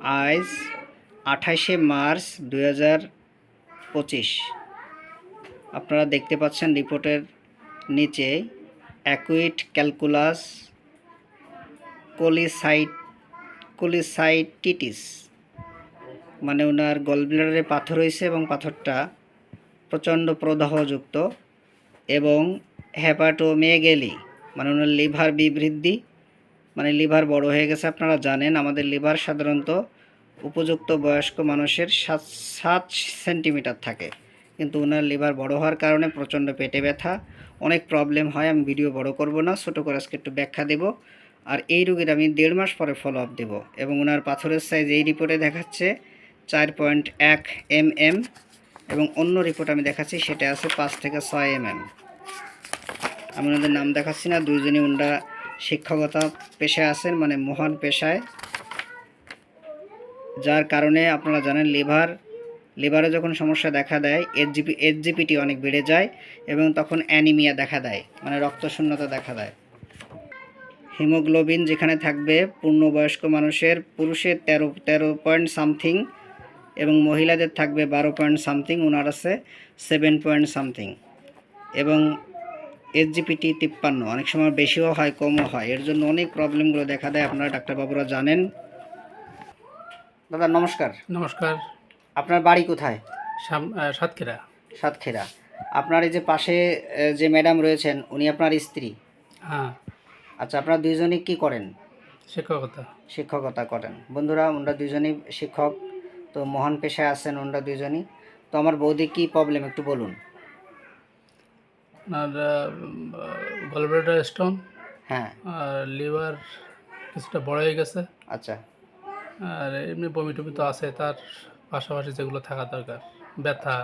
আজ আঠাশে মার্চ দুই হাজার পঁচিশ। আপনারা দেখতে পাচ্ছেন রিপোর্টের নিচে অ্যাকুইট ক্যালকুলাস কোলিসাইট কোলিসাইটিটিস মানে ওনার গলব্লাডারে পাথর হয়েছে এবং পাথরটা প্রচণ্ড প্রদাহযুক্ত এবং হ্যাপাটোমেগেলি মানে ওনার লিভার বিবৃদ্ধি মানে লিভার বড় হয়ে গেছে আপনারা জানেন, আমাদের লিভার সাধারণত উপযুক্ত বয়স্ক মানুষের সাত সাত সেন্টিমিটার থাকে। কিন্তু ওনার লিভার বড় হওয়ার কারণে প্রচণ্ড পেটে ব্যথা, অনেক প্রবলেম হয়, আমি ভিডিও বড় করব না, ছোটো করে আজকে একটু ব্যাখ্যা দেব। আর এই রোগীর আমি দেড় মাস পরে ফলো আপ দেবো এবং ওনার পাথরের সাইজ এই রিপোর্টে দেখাচ্ছে, চার পয়েন্ট এক এম এম এবং অন্য রিপোর্ট আমি দেখাচ্ছি, সেটা আছে পাঁচ থেকে ছয় এম এম আমি ওনাদের নাম দেখাচ্ছি না, দুইজনই ওনারা শিক্ষকতা পেশায় আছেন মানে মহান পেশায়। যার কারণে আপনারা জানেন লিভার, লিভারে যখন সমস্যা দেখা দেয় এইচজিপি এইচজিপিটি অনেক বেড়ে যায় এবং তখন অ্যানিমিয়া দেখা দেয় মানে রক্তশূন্যতা দেখা দেয়। হিমোগ্লোবিন যেখানে থাকবে, পূর্ণবয়স্ক মানুষের পুরুষের তেরো তেরো পয়েন্ট সামথিং এবং মহিলাদের থাকবে বারো পয়েন্ট সামথিং ওনার আছে সেভেন পয়েন্ট সামথিং এবং এইচজিপিটি তিপ্পান্ন অনেক সময় বেশিও হয় কমও হয়। এর জন্য অনেক প্রবলেমগুলো দেখা দেয় আপনারা ডাক্তারবাবুরা জানেন। দাদা নমস্কার। নমস্কার। আপনার বাড়ি কোথায়? সাতক্ষীরা। সাতক্ষীরা। আপনার এই যে পাশে যে ম্যাডাম রয়েছেন উনি আপনার স্ত্রী। হ্যাঁ। আচ্ছা আপনারা দুইজনই কি করেন? শিক্ষকতা। শিক্ষকতা করেন। বন্ধুরা ওনারা দুইজনই শিক্ষক তো মহান পেশায় আছেন ওনারা দুইজনই। তো আমার বৌদি কী প্রবলেম একটু বলুন। আপনার গলব্লাডার স্টোন হ্যাঁ। আর লিভার কিছুটা বড় হয়ে গেছে। আচ্ছা। আর এমনি বমি টমি তো আছে তার পাশাপাশি যেগুলো থাকা দরকার ব্যথা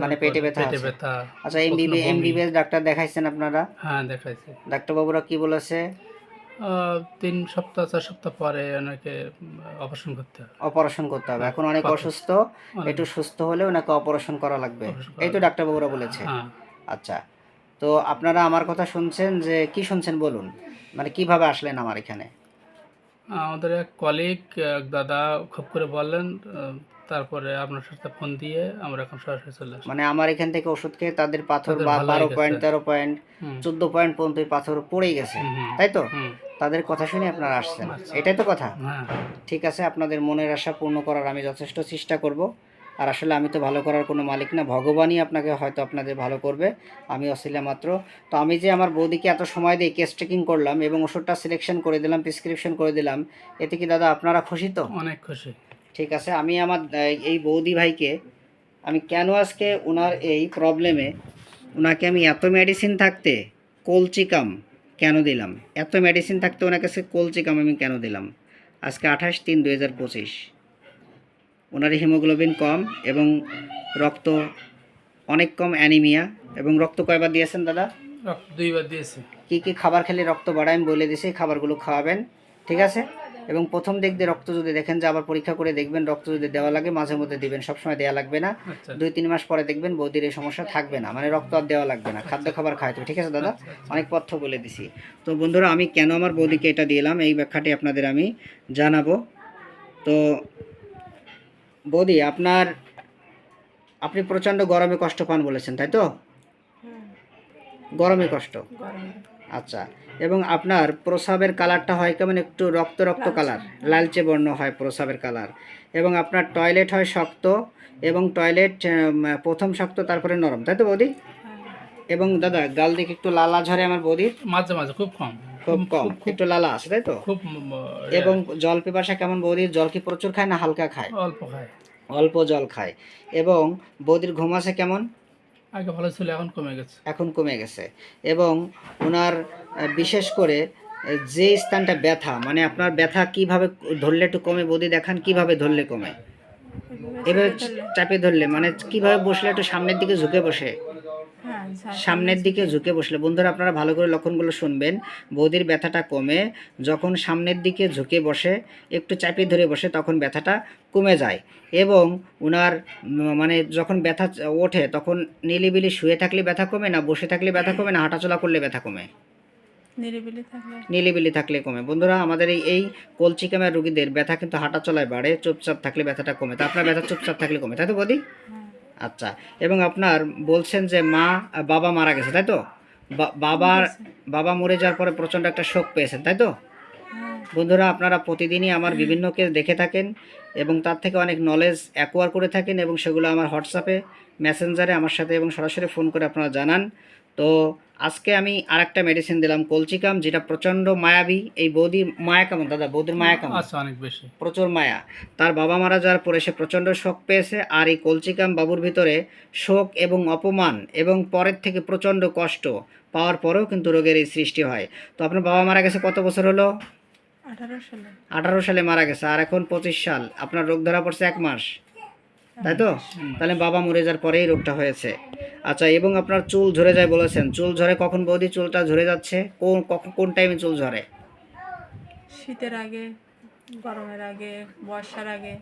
মানে পেটে ব্যথা পেটে ব্যথা আচ্ছা এমবিবি। এমবিবিএস ডাক্তার দেখাইছেন আপনারা? হ্যাঁ দেখাইছে। ডাক্তারবাবুরা কি বলেছে? তিন সপ্তাহ চার সপ্তাহ পরে অনেকে অপারেশন করতে হবে। অপারেশন করতে হবে। এখন অনেক অসুস্থ একটু সুস্থ হলে ওনাকে অপারেশন করা লাগবে। এই তো ডাক্তারবাবুরা বলেছে। হ্যাঁ। আচ্ছা তো আপনারা আমার কথা শুনছেন যে কি শুনছেন বলুন? মানে কীভাবে আসলেন আমার এখানে? আমাদের এক কলিগ এক দাদা খুব করে বললেন তারপরে আপনার সাথে ফোন দিয়ে আমরা এখন সরাসরি চলে আসি মানে আমার এখান থেকে ওষুধ খেয়ে তাদের পাথর বা বারো পয়েন্ট তেরো পয়েন্ট চোদ্দ পয়েন্ট পর্যন্ত পাথর পড়েই গেছে। তাই তো? তাদের কথা শুনে আপনারা আসছেন। আচ্ছা। এটাই তো কথা? হ্যাঁ। ঠিক আছে আপনাদের মনের আশা পূর্ণ করার আমি যথেষ্ট চেষ্টা করব। আর আসলে আমি তো ভালো করার কোনো মালিক না ভগবানই আপনাকে হয়তো আপনাদের ভালো করবে আমি অসিলা মাত্র। তো আমি যে আমার বৌদিকে এত সময় দিয়ে কেস ট্রেকিং করলাম এবং ওষুধটা সিলেকশন করে দিলাম প্রেসক্রিপশন করে দিলাম এতে কি দাদা আপনারা খুশি তো? অনেক খুশি। ঠিক আছে আমি আমার এই বৌদি ভাইকে আমি কেন আজকে ওনার এই প্রবলেমে ওনাকে আমি এত মেডিসিন থাকতে কলচিকাম কেন দিলাম? এত মেডিসিন থাকতে ওনার কাছে কলচিকাম আমি কেন দিলাম? আজকে আঠাশ তিন দু হাজার পঁচিশ। ওনার হিমোগ্লোবিন কম এবং রক্ত অনেক কম অ্যানিমিয়া এবং রক্ত কয়বার দিয়েছেন দাদা? রক্ত দুইবার দিয়েছি। কি কি খাবার খেলে রক্ত বাড়ায়? আমি বলে দিছি খাবারগুলো খাওয়াবেন ঠিক আছে? এবং প্রথম দিক দিয়ে রক্ত যদি দেখেন যে আবার পরীক্ষা করে দেখবেন রক্ত যদি দেওয়া লাগে মাঝে মধ্যে দিবেন সবসময় দেওয়া লাগবে না। আচ্ছা। দুই তিন মাস পরে দেখবেন বৌদির এই সমস্যা থাকবে না মানে রক্ত আর দেওয়া লাগবে না খাদ্য খাবার হবে ঠিক আছে দাদা? আচ্ছা, আচ্ছা। অনেক পথ্য বলে দিছি। তো বন্ধুরা আমি কেন আমার বৌদিকে এটা দিলাম? এই ব্যাখ্যাটি আপনাদের আমি জানাব। তো বৌদি আপনার আপনি প্রচণ্ড গরমে কষ্ট পান বলেছেন তাই তো? গরমে কষ্ট? আচ্ছা এবং আপনার প্রসাবের কালারটা হয় কেমন? একটু রক্ত রক্ত কালার লালচে বর্ণ হয় প্রসাবের কালার। এবং আপনার টয়লেট হয় শক্ত এবং টয়লেট প্রথম শক্ত তারপরে নরম তাই তো বৌদি? এবং দাদা গাল দিকে একটু লালা ঝরে আমার বৌদির? মাঝে মাঝে খুব কম। খুব কম। একটু লালা আছে তাই তো? খুব এবং জল পিপাসা কেমন বৌদির? জল কি প্রচুর খায় না হালকা খায়? অল্প খায়। অল্প জল খায়। এবং বৌদির ঘুম আসে কেমন? আগে ভালো ছিল এখন কমে গেছে। এখন কমে গেছে। এবং ওনার বিশেষ করে যে স্থানটা ব্যথা মানে আপনার ব্যথা কীভাবে ধরলে একটু কমে? বদি দেখান কীভাবে ধরলে কমে? এভাবে চাপে ধরলে মানে কীভাবে বসলে একটু সামনের দিকে ঝুঁকে বসে? সামনের দিকে ঝুঁকে বসলে। বন্ধুরা আপনারা ভালো করে লক্ষণগুলো শুনবেন। বৌদির ব্যথাটা কমে। যখন সামনের দিকে ঝুঁকে বসে একটু চাপিয়ে ধরে বসে তখন ব্যথাটা কমে যায়। এবং ওনার মানে যখন ব্যথা ওঠে তখন নিলিবিলি শুয়ে থাকলে ব্যথা কমে না বসে থাকলে ব্যথা কমে না হাঁটাচলা করলে ব্যথা কমে? নিরিবিলি থাকলে। নিলিবিলি থাকলে কমে। বন্ধুরা আমাদের এই এই কলচিকামের রোগীদের ব্যথা কিন্তু হাঁটা চলায় বাড়ে চুপচাপ থাকলে ব্যথাটা কমে। তো আপনার ব্যথা চুপচাপ থাকলে কমে তাই তো বদি? হ্যাঁ। আচ্ছা এবং আপনার বলছেন যে মা বাবা মারা গেছে তাই তো? বাবার বাবা মরে যাওয়ার পরে প্রচণ্ড একটা শোক পেয়েছেন তাই তো? হ্যাঁ। বন্ধুরা আপনারা প্রতিদিনই আমার বিভিন্নকে দেখে থাকেন এবং তার থেকে অনেক নলেজ অ্যাকোয়ার করে থাকেন এবং সেগুলো আমার হোয়াটসঅ্যাপে মেসেঞ্জারে আমার সাথে এবং সরাসরি ফোন করে আপনারা জানান। তো আজকে আমি আরেকটা মেডিসিন দিলাম কলচিকাম যেটা প্রচণ্ড মায়াবী। এই বৌদি মায়া কেমন? দাদা বৌদির মায়া কেমন? আচ্ছা অনেক বেশি। প্রচুর মায়া। তার বাবা মারা যাওয়ার পরে সে প্রচণ্ড শোক পেয়েছে আর এই কলচিকাম বাবুর ভিতরে শোক এবং অপমান এবং পরের থেকে প্রচণ্ড কষ্ট পাওয়ার পরেও কিন্তু রোগের এই সৃষ্টি হয়। তো আপনার বাবা মারা গেছে কত বছর হলো? আঠারো সালে। আঠারো সালে মারা গেছে আর এখন পঁচিশ সাল। আপনার রোগ ধরা পড়ছে এক মাস। তাই তো? তাহলে বাবা মরে যাওয়ার পরেই রোগটা হয়েছে। আচ্ছা এবং আপনার চুল ঝরে যায় বলেছেন। চুল ঝরে কখন বৌদি? চুলটা ঝরে যাচ্ছে? কোন কখন কোন টাইমে চুল ঝরে? শীতের আগে, গরমের আগে, বর্ষার আগে।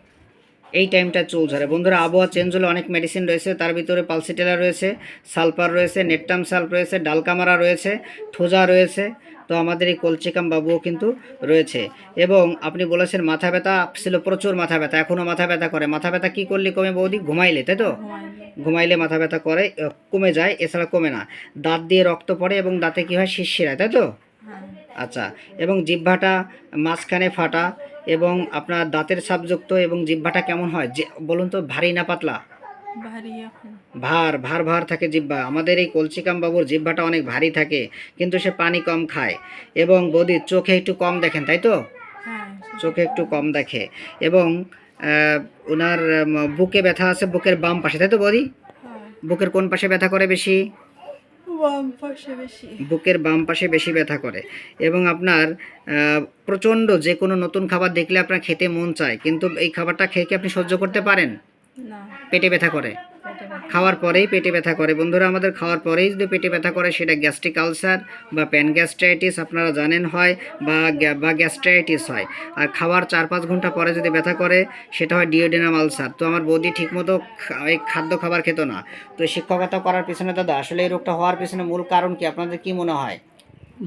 এই টাইমটা চুল ঝরে বন্ধুরা আবহাওয়া চেঞ্জ হলে অনেক মেডিসিন রয়েছে তার ভিতরে পালসিটেলা রয়েছে সালফার রয়েছে নেটটাম সালফ রয়েছে ডালকামারা রয়েছে থোজা রয়েছে। তো আমাদের এই কলচিকাম বাবুও কিন্তু রয়েছে। এবং আপনি বলেছেন মাথা ব্যথা ছিল প্রচুর মাথা ব্যথা এখনও মাথা ব্যথা করে। মাথা ব্যথা কী করলে কমে বৌদি? ঘুমাইলে তাই তো? ঘুমাইলে। ঘুমাইলে মাথা ব্যথা করে কমে যায় এছাড়া কমে না। দাঁত দিয়ে রক্ত পড়ে এবং দাঁতে কী হয়? শিরশিরায় তাই তো? হ্যাঁ। আচ্ছা এবং জিহ্বাটা মাঝখানে ফাটা এবং আপনার দাঁতের সাবযুক্ত এবং জিহ্বাটা কেমন হয়? যে বলুন তো ভারী না পাতলা? ভার ভার ভার থাকে জিহ্বা। আমাদের এই কলচিকাম বাবুর জিহ্বাটা অনেক ভারী থাকে কিন্তু সে পানি কম খায়। এবং বদির চোখে একটু কম দেখেন তাই তো? হ্যাঁ চোখে একটু কম। দেখে। এবং ওনার বুকে ব্যথা আছে বুকের বাম পাশে তাই তো বদি? হ্যাঁ। বুকের কোন পাশে ব্যথা করে বেশি? বাম পাশে বেশি। বুকের বাম পাশে বেশি ব্যথা করে। এবং আপনার প্রচণ্ড প্রচণ্ড যে কোনো নতুন খাবার দেখলে আপনার খেতে মন চায় কিন্তু এই খাবারটা খেয়ে কি আপনি সহ্য করতে পারেন? না। পেটে ব্যথা করে। খাওয়ার পরেই পেটে ব্যথা করে। বন্ধুরা, আমাদের খাওয়ার পরেই যদি পেটে ব্যথা করে, সেটা গ্যাস্ট্রিক আলসার বা প্যানগ্যাস্ট্রাইটিস আপনারা জানেন হয় বা বা গ্যাস্ট্রাইটিস হয়। আর খাওয়ার চার পাঁচ ঘণ্টা পরে যদি ব্যথা করে, সেটা হয় ডিওডেনাম আলসার। তো আমার বৌদি ঠিকমতো এই খাদ্য খাবার খেত না। তো শিক্ষকতা করার পিছনে দাদা, আসলে এই রোগটা হওয়ার পিছনে মূল কারণ কি? আপনাদের কি মনে হয়?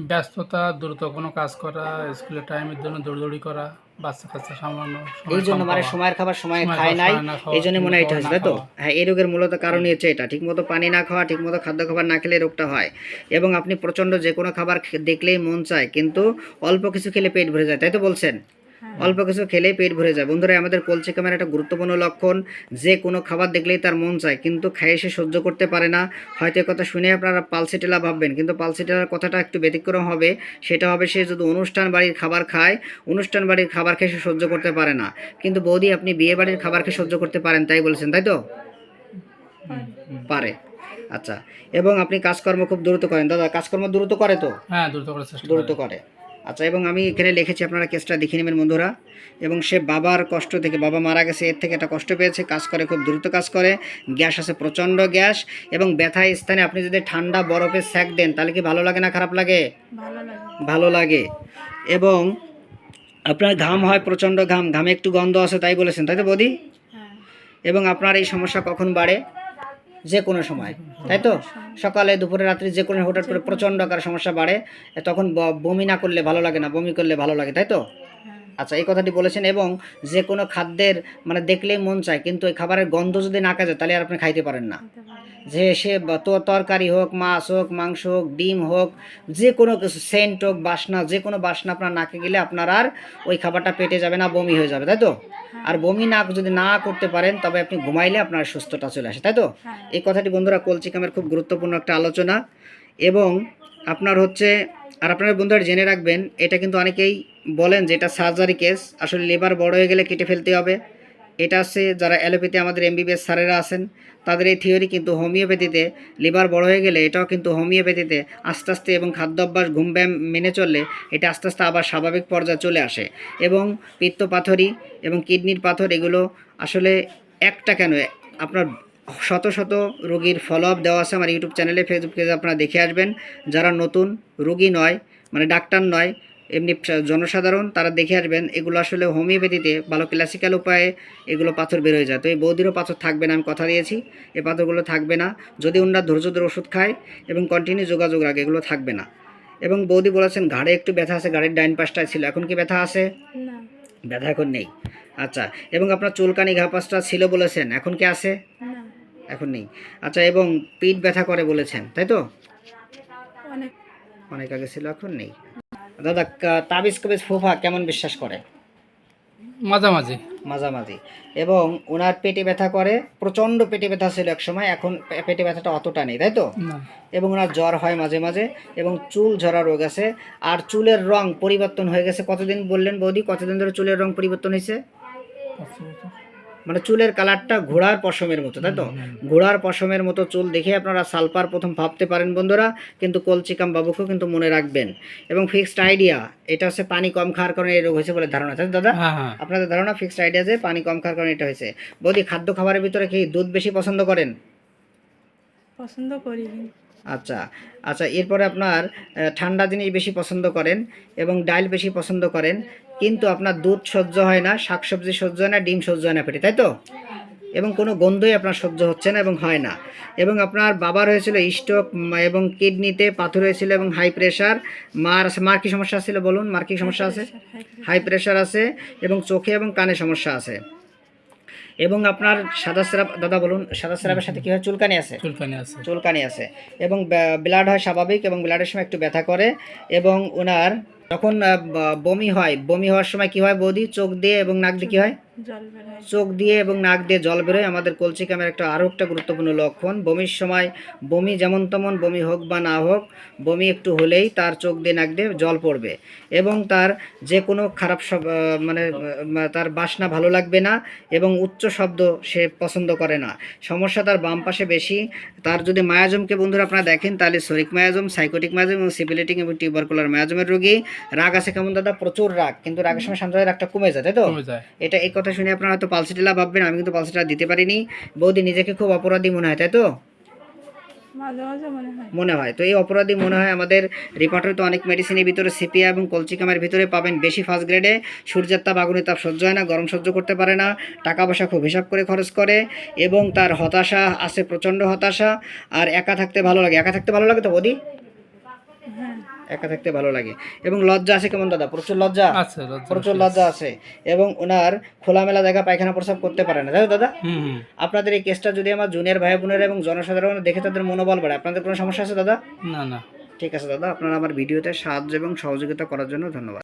ব্যস্ততা, দ্রুত কোনো কাজ করা, স্কুলের টাইমের জন্য দৌড়দৌড়ি করা বাচ্চা কাচ্চা সামলানো এই জন্য মানে সময়ের খাবার সময় খায় নাই এই জন্য মনে হয় এটা হচ্ছে তাই তো হ্যাঁ এই রোগের মূলত কারণই হচ্ছে এটা ঠিকমতো পানি না খাওয়া ঠিকমতো খাদ্য খাবার না খেলে রোগটা হয়। এবং আপনি প্রচণ্ড যে কোনো খাবার দেখলেই মন চায় কিন্তু অল্প কিছু খেলে পেট ভরে যায় তাই তো বলছেন? অল্প কিছু খেলেই পেট ভরে যায়। বন্ধুরা আমাদের কলচিকামের একটা গুরুত্বপূর্ণ লক্ষণ যে কোনো খাবার দেখলেই তার মন চায় কিন্তু খাইয়ে সে সহ্য করতে পারে না। হয়তো এ কথা শুনে আপনারা পালসিটেলা ভাববেন কিন্তু পালসিটেলার কথাটা একটু ব্যতিক্রম হবে। সেটা হবে সে যদি অনুষ্ঠান বাড়ির খাবার খায় অনুষ্ঠান বাড়ির খাবার খেয়ে সে সহ্য করতে পারে না। কিন্তু বৌদি আপনি বিয়ে বাড়ির খাবার খেয়ে সহ্য করতে পারেন তাই বলছেন তাই তো? পারে। আচ্ছা এবং আপনি কাজকর্ম খুব দ্রুত করেন। দাদা কাজকর্ম দ্রুত করে তো? হ্যাঁ দ্রুত চেষ্টা দ্রুত করি। আচ্ছা এবং আমি এখানে লিখেছি আপনারা কেসটা দেখে নেবেন বন্ধুরা। এবং সে বাবার কষ্ট থেকে বাবা মারা গেছে এর থেকে একটা কষ্ট পেয়েছে কাজ করে খুব দ্রুত কাজ করে গ্যাস আছে প্রচণ্ড গ্যাস এবং ব্যথা স্থানে আপনি যদি ঠান্ডা বরফে স্যাক দেন তাহলে কি ভালো লাগে না খারাপ লাগে? ভালো লাগে। এবং আপনার ঘাম হয় প্রচণ্ড ঘাম ঘামে একটু গন্ধ আছে তাই বলেছেন তাই তো বৌদি? হ্যাঁ। এবং আপনার এই সমস্যা কখন বাড়ে? যে কোনো সময়, তাই তো? সকালে, দুপুরে, রাত্রি যে কোনো হঠাৎ করে প্রচণ্ড আকার সমস্যা বাড়ে, তখন বমি না করলে ভালো লাগে না, বমি করলে ভালো লাগে, তাই তো? আচ্ছা এই কথাটি বলেছেন এবং যে কোনো খাদ্যের মানে দেখলেই মন চায় কিন্তু এই খাবারের গন্ধ যদি না কাজে তাহলে আর আপনি খাইতে পারেন না। যে সে তো তরকারি হোক মাছ হোক মাংস হোক ডিম হোক যে কোনো কিছু সেন্ট হোক বাসনা যে কোনো বাসনা আপনার নাকে গেলে আপনার আর ওই খাবারটা পেটে যাবে না বমি হয়ে যাবে তাই তো? আর বমি না যদি না করতে পারেন তবে আপনি ঘুমাইলে আপনার সুস্থতা চলে আসে তাই তো? হ্যাঁ। এই কথাটি বন্ধুরা কলচিকামের খুব গুরুত্বপূর্ণ একটা আলোচনা এবং আপনার হচ্ছে, আর আপনারা বন্ধুরা জেনে রাখবেন, এটা কিন্তু অনেকেই বলেন যে এটা সার্জারি কেস আসলে লেবার বড় হয়ে গেলে কেটে ফেলতে হবে। এটা হচ্ছে যারা অ্যালোপ্যাথি আমাদের এমবিবিএস স্যারেরা আছেন, তাদের এই থিওরি কিন্তু হোমিওপ্যাথিতে লিভার বড় হয়ে গেলে এটাও কিন্তু হোমিওপ্যাথিতে আস্তে আস্তে এবং খাদ্যাভ্যাস ঘুম ব্যায়াম মেনে চললে এটা আস্তে আস্তে আবার স্বাভাবিক পর্যায়ে চলে আসে। এবং পিত্ত পাথরি এবং কিডনির পাথর এগুলো আসলে একটা কেন? আপনার শত শত রোগীর ফলো আপ দেওয়া আছে আমার ইউটিউব চ্যানেলে ফেসবুক পেজে আপনারা দেখে আসবেন। যারা নতুন রোগী নয় মানে ডাক্তার নয় এমনি জনসাধারণ তারা দেখে আসবেন এগুলো আসলে হোমিওপ্যাথিতে ভালো ক্লাসিক্যাল উপায়ে এগুলো পাথর বের হয়ে যায়। তো এই বৌদিরও পাথর থাকবে না আমি কথা দিয়েছি এই পাথরগুলো থাকবে না। যদি ওনারা ধৈর্য ধরে ওষুধ খায় এবং কন্টিনিউ যোগাযোগ রাখে এগুলো থাকবে না। এবং বৌদি বলেছেন ঘাড়ে একটু ব্যথা আছে গাড়ির ডাইন পাশটায় ছিল এখন কি ব্যথা আছে? ব্যথা এখন নেই। আচ্ছা এবং আপনার চুলকানি ঘা পাশটা ছিল বলেছেন এখন কি আছে? না। এখন নেই। আচ্ছা এবং পিঠ ব্যথা করে বলেছেন তাই তো? অনেক। অনেক আগে ছিল এখন নেই। দাদা তাবিজ কবিজ ফুফা কেমন বিশ্বাস করে? মাঝামাঝি। মাঝামাঝি। এবং ওনার পেটে ব্যথা করে প্রচণ্ড পেটে ব্যথা ছিল এক সময় এখন পেটে ব্যথাটা অতটা নেই তাই তো? এবং ওনার জ্বর হয় মাঝে মাঝে এবং চুল ঝরা রোগ আছে আর চুলের রং পরিবর্তন হয়ে গেছে। কতদিন বললেন বৌদি কতদিন ধরে চুলের রং পরিবর্তন হয়েছে? মানে চুলের কালারটা ঘোড়ার পশমের মতো তাই তো? ঘোড়ার পশমের মতো চুল দেখে আপনারা সালপার প্রথম ভাবতে পারেন বন্ধুরা কিন্তু কলচিকাম বাবুকেও কিন্তু মনে রাখবেন। এবং ফিক্সড আইডিয়া এটা হচ্ছে পানি কম খাওয়ার কারণে এই রোগ হয়েছে বলে ধারণা তো দাদা? হ্যাঁ হ্যাঁ। আপনাদের ধারণা ফিক্সড আইডিয়া যে পানি কম খাওয়ার কারণে এটা হয়েছে। বৌদি খাদ্য খাবারের ভিতরে কি দুধ বেশি পছন্দ করেন? পছন্দ করি। আচ্ছা আচ্ছা এরপরে আপনার ঠান্ডা জিনিস বেশি পছন্দ করেন এবং ডাল বেশি পছন্দ করেন। কিন্তু আপনার দুধ সহ্য হয় না শাকসবজি সহ্য হয় না ডিম সহ্য হয় না পেটে তাই তো? এবং কোনো গন্ধই আপনার সহ্য হচ্ছে না এবং হয় না। এবং আপনার বাবার হয়েছিল স্ট্রোক এবং কিডনিতে পাথর হয়েছিল এবং হাই প্রেশার মার মার কি সমস্যা ছিল বলুন মার কি সমস্যা আছে? হাই প্রেশার আছে এবং চোখে এবং কানে সমস্যা আছে। এবং আপনার সাদা স্রাব দাদা বলুন সাদা স্রাবের সাথে কি হয়? চুলকানি আছে? চুলকানি আছে। চুলকানি আছে। এবং ব্লাড হয় স্বাভাবিক এবং ব্লাডের সময় একটু ব্যথা করে। এবং ওনার যখন বমি হয়। বমি হওয়ার সময় কি হয় বৌদি? চোখ দিয়ে এবং নাক দিয়ে কি হয়? চোখ দিয়ে এবং নাক দিয়ে জল বেরোয়। আমাদের কলসিকামের একটা আরও একটা গুরুত্বপূর্ণ লক্ষণ। বমির সময় বমি যেমন তেমন বমি হোক বা না হোক বমি একটু হলেই তার চোখ দিয়ে নাক দিয়ে জল পড়বে এবং তার যে কোনো খারাপ সব মানে তার বাসনা ভালো লাগবে না এবং উচ্চ শব্দ সে পছন্দ করে না। সমস্যা তার বাম পাশে বেশি। তার যদি মায়াজমকে বন্ধুরা আপনারা দেখেন তাহলে শরিক মায়াজম সাইকোটিক মায়াজম এবং সিপিলিটিং এবং টিউবারকুলার মায়াজমের রোগী। রাগ আছে কেমন দাদা? প্রচুর রাগ। কিন্তু রাগের সময় শান্ত রাগটা কমে যায় তাই তো? এটা এই কথা শুনে আপনারা হয়তো পালসিটিলা ভাববেন আমি কিন্তু পালসিটিলা দিতে পারিনি। বৌদি নিজেকে খুব অপরাধী মনে হয় তাই তো? মনে হয়। তো এই অপরাধী মনে হয় আমাদের রিপোর্টে তো অনেক মেডিসিনের ভিতরে সিপিয়া এবং কলচিকামের ভিতরে পাবেন বেশি ফার্স্ট গ্রেডে সূর্যের তাপ আগুনের তাপ সহ্য হয় না গরম সহ্য করতে পারে না টাকা পয়সা খুব হিসাব করে খরচ করে এবং তার হতাশা আছে প্রচণ্ড হতাশা। আর একা থাকতে ভালো লাগে। একা থাকতে ভালো লাগে তো বৌদি? হ্যাঁ। একা থাকতে ভালো লাগে। এবং লজ্জা আছে কেমন দাদা? প্রচুর লজ্জা। আছে প্রচুর লজ্জা আছে। এবং ওনার খোলামেলা জায়গা পায়খানা প্রস্রাব করতে পারে না। তাই দাদা? হুম আপনাদের এই কেসটা যদি আমার জুনিয়র ভাই বোনেরা এবং জনসাধারণ দেখে তাদের মনোবল বাড়ে আপনাদের কোনো সমস্যা আছে দাদা? না না। ঠিক আছে দাদা। আপনারা আমার ভিডিওতে সাহায্য এবং সহযোগিতা করার জন্য ধন্যবাদ।